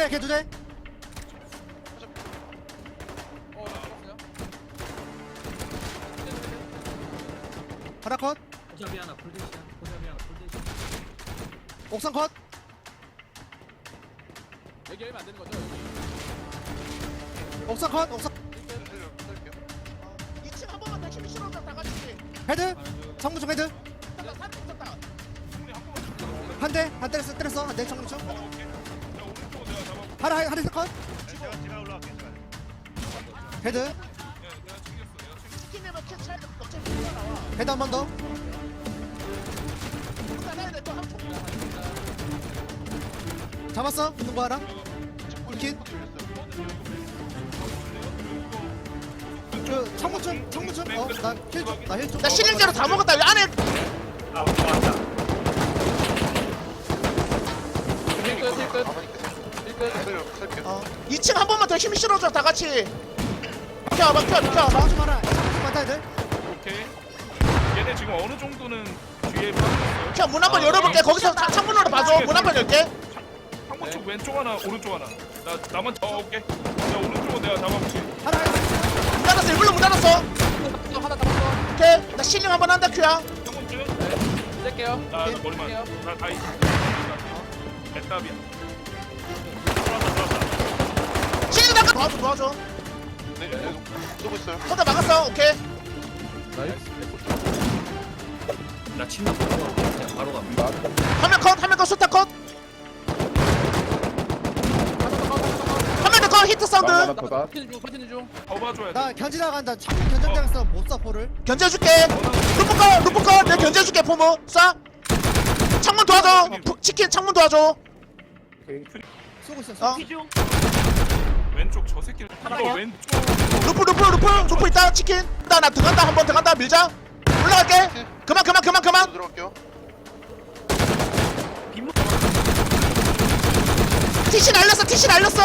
대, 걔 두 대. 어, 죽었어요. 하나 컷. 고잡이 하나 폴데이션 고잡이 하나 폴데이션 옥상 컷. 여기 열면 안 되는 거죠? 여기. 옥상 컷. 옥상. 2층 한 번만 더 힘이 실어줘 다 같이 헤드. 중 헤드. 잠깐 한 대. 한 때렸어. 때렸어. 한 대. 성문 중. 하나 하나 하나 컷 제가 헤드. 헤드 한 번더. 잡았어 있는 거 하나 킷. 그 창문 좀 창문 좀어나힐좀나힐좀나 실력대로 다 먹었다. 왜 안에 아, 아, 힐끝. 어. 2층 한 번만 더 힘이 실어줘 다 같이 비켜와봐 비켜 비켜와봐 나오지 마라. 많다 애들. 오케이. 얘네 지금 어느 정도는 뒤에 빠졌어요. 비켜 문 한 번 열어볼게 거기서 차- 창문으로 봐줘 문 한 번 열게 창문 쪽 왼쪽 하나, 오른쪽 하나. 나 나만 잡아볼게. 야 오른쪽은 내가 잡아볼게. 하나. 문 닫았어 일부러 문 닫았어 또 하나 잡았어. 오케이 나 실력 한번 한다 큐야 창문 쪽. 네. 나 오케이. 머리만. 할게요. 나 다이. 애답이야. 실력 잠깐 도와줘 도와줘 혼자 막았어. 오케이. 나 침낭 바로 가 그냥 바로 갑니다 화면 컷 화면 컷 수타 컷. 화면 컷 히트 사운드. 버티는 중, 버티는 중. 더 봐줘야 돼. 나 견지 나 간다. 창문 견정장에서 못 쏴, 포를. 견제해줄게. 루프 컷 루프 컷. 내가 견제해줄게 포무. 쏴. 창문 도와줘. 푸- 치킨 창문 도와줘. 쏘고 있었어. 어 왼쪽 저 새끼. 또 왼쪽. 루프 루프 루프 루프 있다 치킨 나나 들어간다 한번 들어간다 밀자 올라갈게 그만 그만 그만 그만 들어갈게요. 티시 날렸어 티시 날렸어.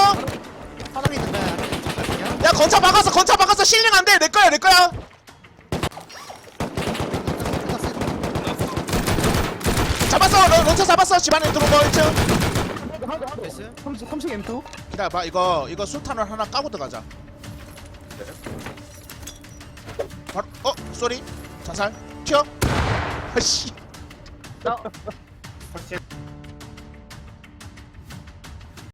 야 건차 막았어 건차 막았어 실링 안돼 내 거야 내 거야 잡았어 런- 런처 잡았어 집안에 들어온 거 1층 됐어요? 기다려봐 이거 이거 술탄을 하나 까고 들어가자. 바로 어 쏘리. 자살. 튀어. 아씨